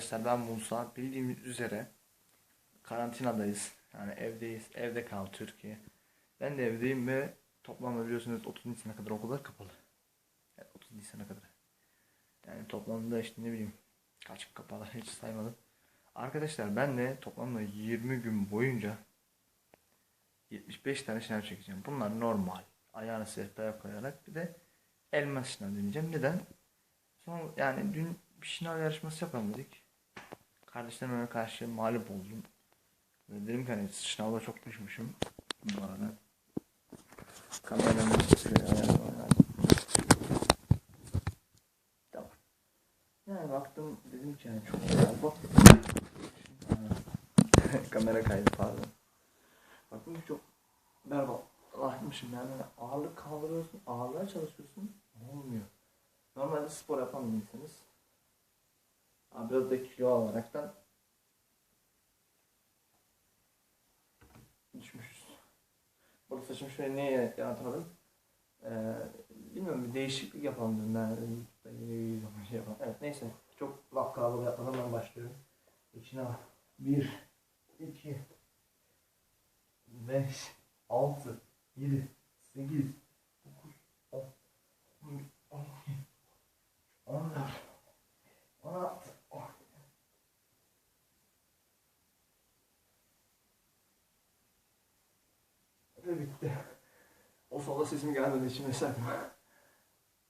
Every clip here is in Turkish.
Arkadaşlar ben Musa. Bildiğimiz üzere karantinadayız. Yani evdeyiz. Evde kal Türkiye. Ben de evdeyim ve toplamda biliyorsunuz 30 Nisan'a kadar okullar kapalı. Yani 30 Nisan'a kadar. Yani toplamda işte ne bileyim kaç kapalı hiç saymadım. Arkadaşlar ben de toplamda 20 gün boyunca 75 tane şınav çekeceğim. Bunlar normal. Ayağını sehpaya koyarak bir de elmas şınav deneyeceğim. Neden? Son yani dün bir şınav yarışması yapalım dedik. Kardeşlerime karşı mağlup oldum. Dedim ki hani sınavda çok düşmüşüm. Bu arada. Lazım. Tamam. Yani baktım dedim ki hani çok güzel bak. Kamera kaydı pardon. Baktım ki çok berbatlaşmışım yani ağırlık kaldırıyorsun, ağırlığa çalışıyorsun olmuyor. Normalde spor yapan bir insanız. Abi biraz da kilo alaraktan düşmüşüz. Burada saçımı şöyle niye yanatmadım? Ee, bilmiyorum bir değişiklik yapalım dedim ben. Ben yine bir zaman şey yapalım. Evet neyse çok laf kalabalığı yapmadan ben başlıyorum. İçine bak. 1, 2, 5, 6, 7, 8, 9, 10, 11, 12, 14, 16, 17. Ve bitti. O sola sesim gelmedi içime sakma.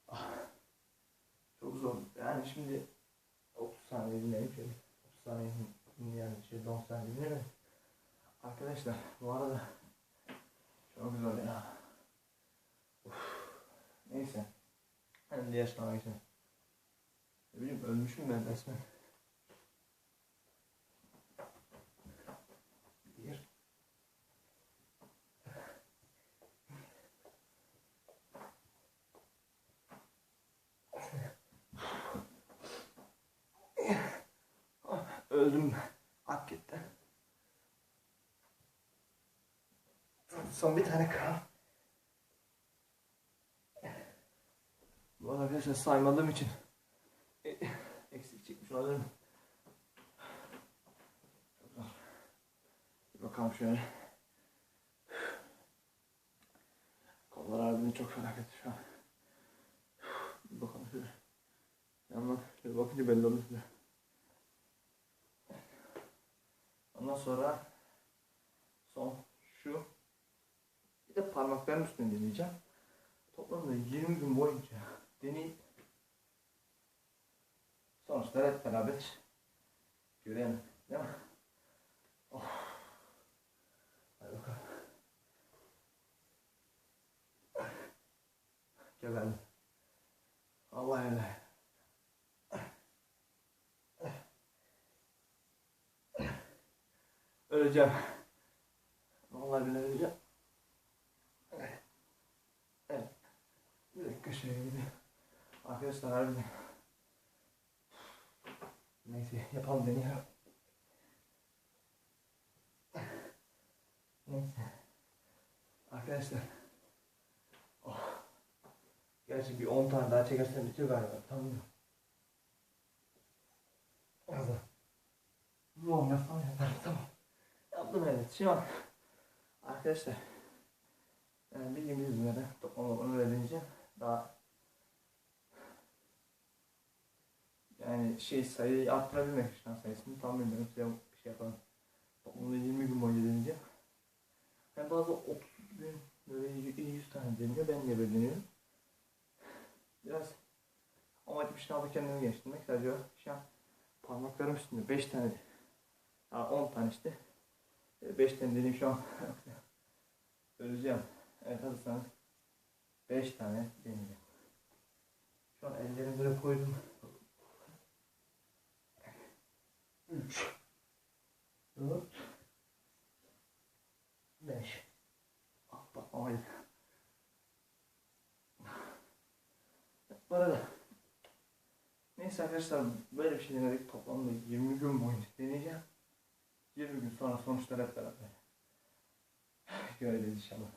Ah. Çok zor. Yani şimdi 30 saniye şöyle. 30 saniye dinleyelim. Şey 10 saniye dinleyelim. Arkadaşlar bu arada çok zor ya. Uf. Neyse. Ben diğer sınava geçelim. Ne bileyim ölmüşüm ben resmen. Bir. Öldüm hakikaten. Son bir tane kal. Bu arada arkadaşlar saymadığım için e, eksik çıkmış olabilirim. Bir bakalım şöyle. Kollar harbiden çok felaket şu an. Bir bakalım şöyle. Yandan şöyle bakınca belli olur size. Ondan sonra son şu bir de parmaklarım üstüne deneyeceğim. Toplamda 20 gün boyunca deneyip sonuçları hep beraber görelim. Değil mi? Oh. Hadi bakalım. Geberdim. Allah öyle. Öleceğim. Vallahi billahi öleceğim. Evet. Evet. Bir dakika şöyle gideyim. Arkadaşlar harbiden. Neyse yapalım deneyelim. Neyse. Arkadaşlar. Oh. Gerçi bir 10 tane daha çekersem bitiyor galiba. Tamam mı? Hazır. Ulan yapsam yeter. Tamam. Yaptım evet. Şu an arkadaşlar yani bildiğimiz üzere toplam onu öğrenince daha yani şey sayıyı arttırabilmek için sayısını tam bilmiyorum size bir şey yapalım. Toplamda 20 gün boyunca deneyeceğim. Yani bazı 30 gün böyle 100 tane deniyor. Ben niye böyle deniyorum? Biraz amacım sınavda kendimi geliştirmek. Sadece şu an parmaklarım üstünde 5 tane ha 10 tane işte 5 tane deneyim şu an öleceğim. Evet hazırsanız 5 tane deneyeceğim. Şu an ellerimi böyle koydum. 3 4 5 Ah bak hayır. Bu arada Neyse arkadaşlar böyle bir şey denedik toplamda 20 gün boyunca deneyeceğim. 20 gün sonra sonuçlar hep beraber göreceğiz inşallah.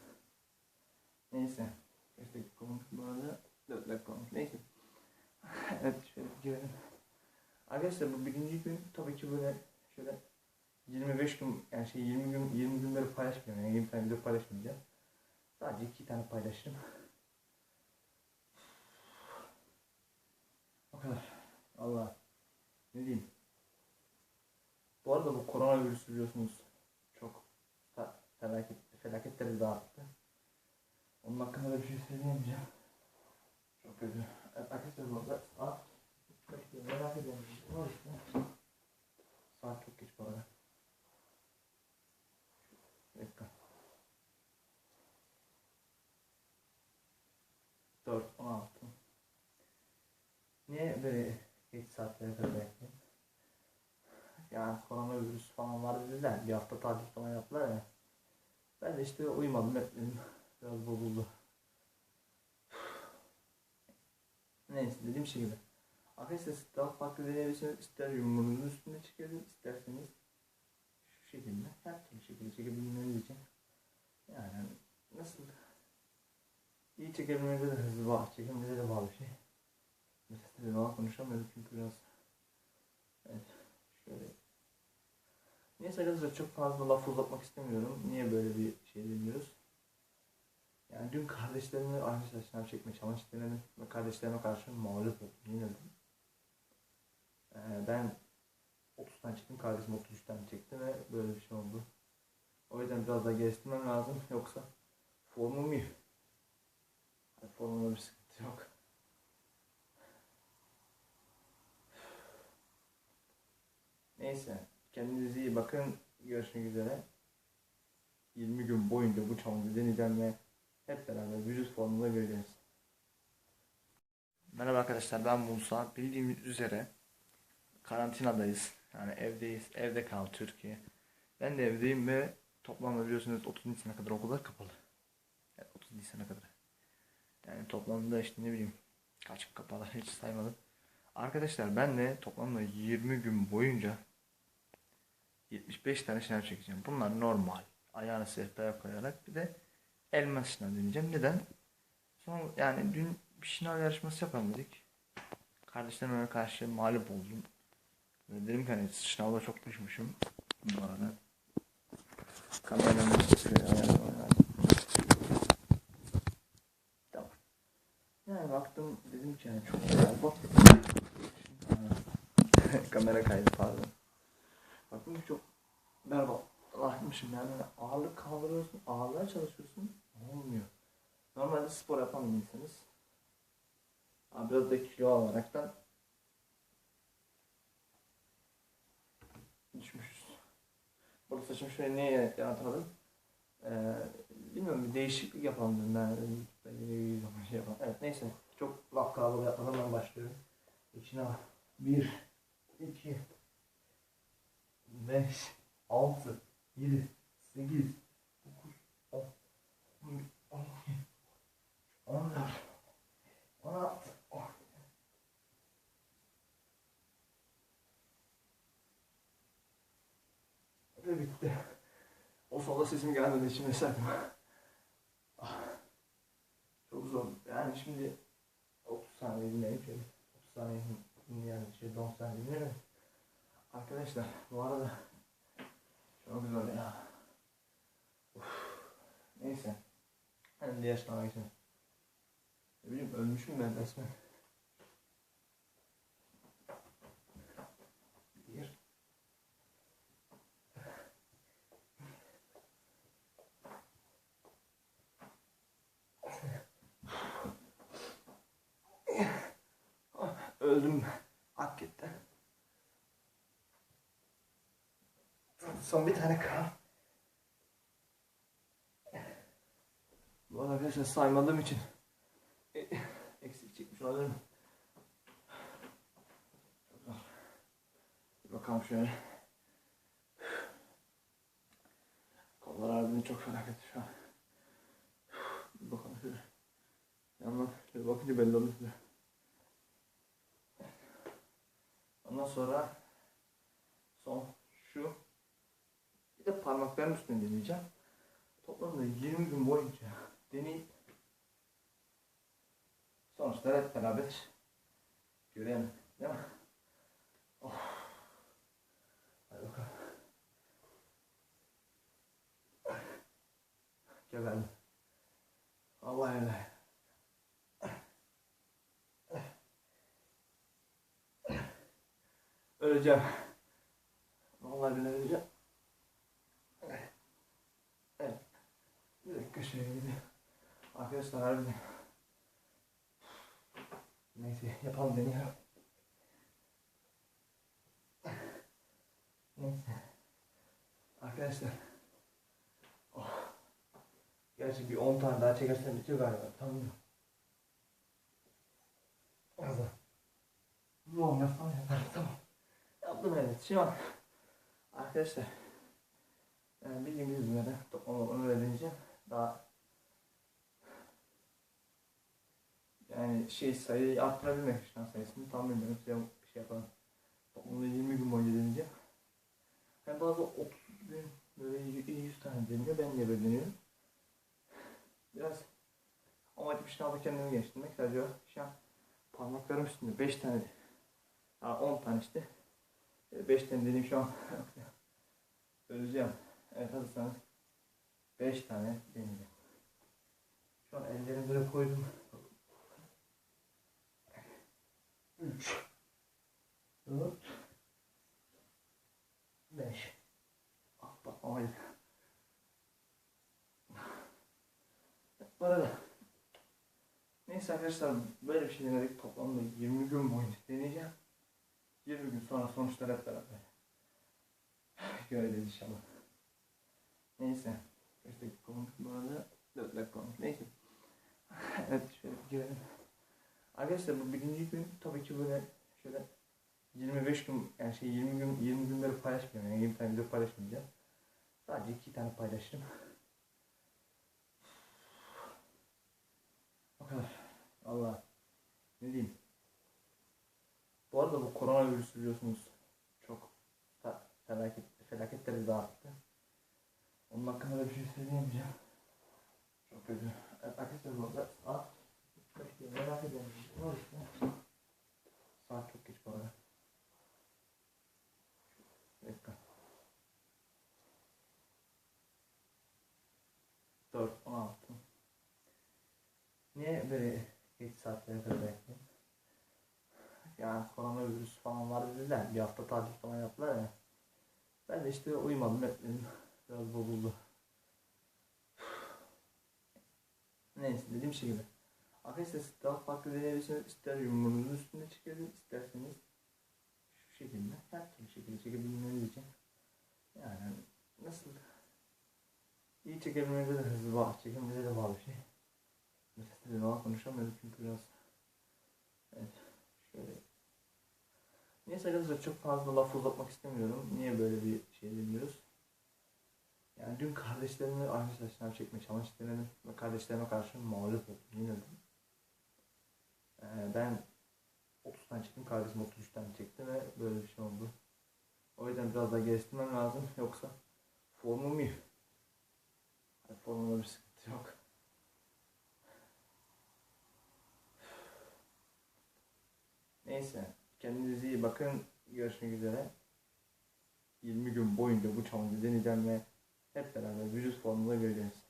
Neyse. 5 dakika olmuş bu arada. 4 dakika. Neyse. evet şöyle girelim. Arkadaşlar bu birinci gün tabii ki böyle şöyle 25 gün yani şey 20 gün 20 günleri paylaşmıyorum. Yani 20 tane video paylaşmayacağım. Sadece iki tane paylaşırım. O kadar. Allah. Ne diyeyim. Koronavirüs biliyorsunuz çok fe- felaket, felaketleri dağıttı. Onun hakkında da bir şey söyleyemeyeceğim. Çok kötü. Arkadaşlar bu arada aa, bekliyorum, merak ediyorum. Var işte? Saat çok geç bu arada. Dakika. 4, 16. Niye böyle geç saatlere kadar bekliyorum? Yani koronavirüs falan var dediler. Bir hafta tatil falan yaptılar ya. Ben de işte uyumadım etmedim. Biraz bozuldu. Neyse dediğim şey gibi. Arkadaşlar siz daha farklı deneyebilirsiniz. İster yumruğunuzun üstünde çekelim, isterseniz şu şekilde, her türlü şekilde çekebilmeniz için yani nasıl iyi çekebilmenize de hızlı bağlı, çekilmenize de bağlı bir şey. Mesela daha konuşamıyorum çünkü biraz evet şöyle Neyse arkadaşlar çok fazla laf uzatmak istemiyorum. Niye böyle bir şey deniyoruz? Yani dün kardeşlerime arkadaşlar sınav çekme challenge denedim ve kardeşlerime karşı mağlup oldum. De. Ee, ben 30 tane çektim, kardeşim 33 tane çekti ve böyle bir şey oldu. O yüzden biraz daha geliştirmem lazım. Yoksa formum iyi. Yani formumda bir sıkıntı yok. Neyse. Kendinize iyi bakın. Görüşmek üzere. 20 gün boyunca bu challenge'ı deneyeceğim ve hep beraber vücut formunda göreceğiz. Merhaba arkadaşlar ben Musa. Bildiğiniz üzere karantinadayız. Yani evdeyiz. Evde kal Türkiye. Ben de evdeyim ve toplamda biliyorsunuz 30 Nisan'a kadar okullar kapalı. Yani 30 Nisan'a kadar. Yani toplamda işte ne bileyim kaç kapalı hiç saymadım. Arkadaşlar ben de toplamda 20 gün boyunca 75 tane şınav çekeceğim. Bunlar normal. Ayağını sehpaya koyarak bir de elmas şınav deneyeceğim. Neden? Son yani dün bir şınav yarışması yapalım dedik. Kardeşlerime karşı mağlup oldum. Ve dedim ki hani sınavda çok düşmüşüm. Bu arada. Kameramı. Tamam. Yani baktım dedim ki yani çok güzel bak. Kamera kaydı pardon. Ki çok berbatlaşmışım yani ağırlık kaldırıyorsun, ağırlığa çalışıyorsun olmuyor. Normalde spor yapan bir insanız. Biraz da kilo alaraktan düşmüşüz. Burada saçımı şöyle niye yaratmadım? Ee, bilmiyorum bir değişiklik yapalım dedim ben. Bir şey yapalım. Evet neyse çok laf kalabalığı yapmadan ben başlıyorum. İçine. 1, 2, 5, 6, 7, 8, 9, 10, 11, 12, 14, 16, 17. Ve bitti. O solda sesim gelmedi için mesela. Ah, Çok zor. Yani şimdi 30 saniye dinleyip şöyle 30 saniye dinleyen şey 10 saniye dinleyelim. Arkadaşlar bu arada çok zor ya. Uf. Neyse. Hadi diğer sınava geçelim. Ne bileyim ölmüşüm ben resmen. Bir. Öldüm. Hakikaten. Son bir tane kal. Bu arkadaşlar saymadığım için e, eksik çekmiş olabilirim. Bakalım şöyle. Kollar harbiden çok felaket şu an. Bir bakalım şöyle. Yandan şöyle bakınca belli size. Ondan sonra son şu bir de parmakların üstüne deneyeceğim. Toplamda 20 gün boyunca deneyip sonuçları hep beraber görelim. Değil mi? Oh. Hadi bakalım. Geberdim. Vallahi öyle. Öleceğim. Vallahi billahi öleceğim. Evet. Bir dakika şöyle gideyim. Arkadaşlar harbiden. Neyse yapalım deneyelim. Neyse. Arkadaşlar. Oh. Gerçi bir 10 tane daha çekersem bitiyor galiba. Tamam mı? Az daha. Yoğun yapsam yeter. Tamam. Yaptım evet. Şimdi bak. Arkadaşlar. Yani bildiğimiz üzere toplam öğreneceğim. Daha yani şey sayıyı arttırabilmek için sayısını tam bilmiyorum. Size bir şey yapalım. Toplamda 20 gün boyunca deneyeceğim. Yani bazı 30 gün böyle 100 tane deniyor. Ben niye böyle deniyorum? Biraz amaç bir sınavda kendimi geliştirmek. Sadece şu an parmaklarım üstünde 5 tane ha 10 tane işte 5 tane dedim şu an öleceğim. Evet hazırsanız 5 tane deneyeceğim. Şu an ellerimi böyle koydum. 3 4 5 Ah bak hayır. Bu arada Neyse arkadaşlar böyle bir şey denedik toplamda 20 gün boyunca deneyeceğim. 20 gün sonra sonuçlar hep beraber göreceğiz inşallah. Neyse. Kaç dakika olmuş bu arada? 4 dakika olmuş. Neyse. evet şöyle girelim. Arkadaşlar bu birinci gün tabii ki böyle şöyle 25 gün yani şey 20 gün 20 günleri paylaşmıyorum. Yani 20 tane video paylaşmayacağım. Sadece 2 tane paylaşırım. O kadar. Allah. Ne diyeyim. Bu arada bu koronavirüs biliyorsunuz çok fe- felaket, felaket derecede arttı. Onun hakkında da bir şey söyleyemeyeceğim. Çok kötü. Evet, Arkadaşlar bu arada saat kaç diye merak ediyorum. Ne var işte? Saat çok geç bu arada. Bir dakika. 4, 16. Niye böyle geç saatlere kadar bekliyorum? Yani koronavirüs falan var dediler. Bir hafta tatil falan yaptılar ya. Ben de işte uyumadım etmedim. Biraz bozuldu. Neyse dediğim şey gibi. Arkadaşlar siz daha farklı deneyebilirsiniz. İster yumruğunuzun üstünde çekelim, isterseniz şu şekilde, her türlü şekilde çekebilmeniz için. Yani nasıl? Çekebilmenize de hızlı bağlı, çekiminize de bağlı bir şey. Mesela size daha konuşamıyorum çünkü biraz Evet, şöyle. Neyse arkadaşlar çok fazla laf uzatmak istemiyorum. Niye böyle bir şey demiyoruz? Yani dün kardeşlerimle aynı saçlar çekmeye denedim ve kardeşlerime karşı mağlup oldum de. Ee, ben 30 tane çektim, kardeşim 33 tane çekti ve böyle bir şey oldu. O yüzden biraz daha geliştirmem lazım yoksa formum formumda bir sıkıntı yok. Neyse. Kendinize iyi bakın. Görüşmek üzere. 20 gün boyunca bu challenge'ı deneyeceğim ve hep beraber vücut formunda göreceğiz.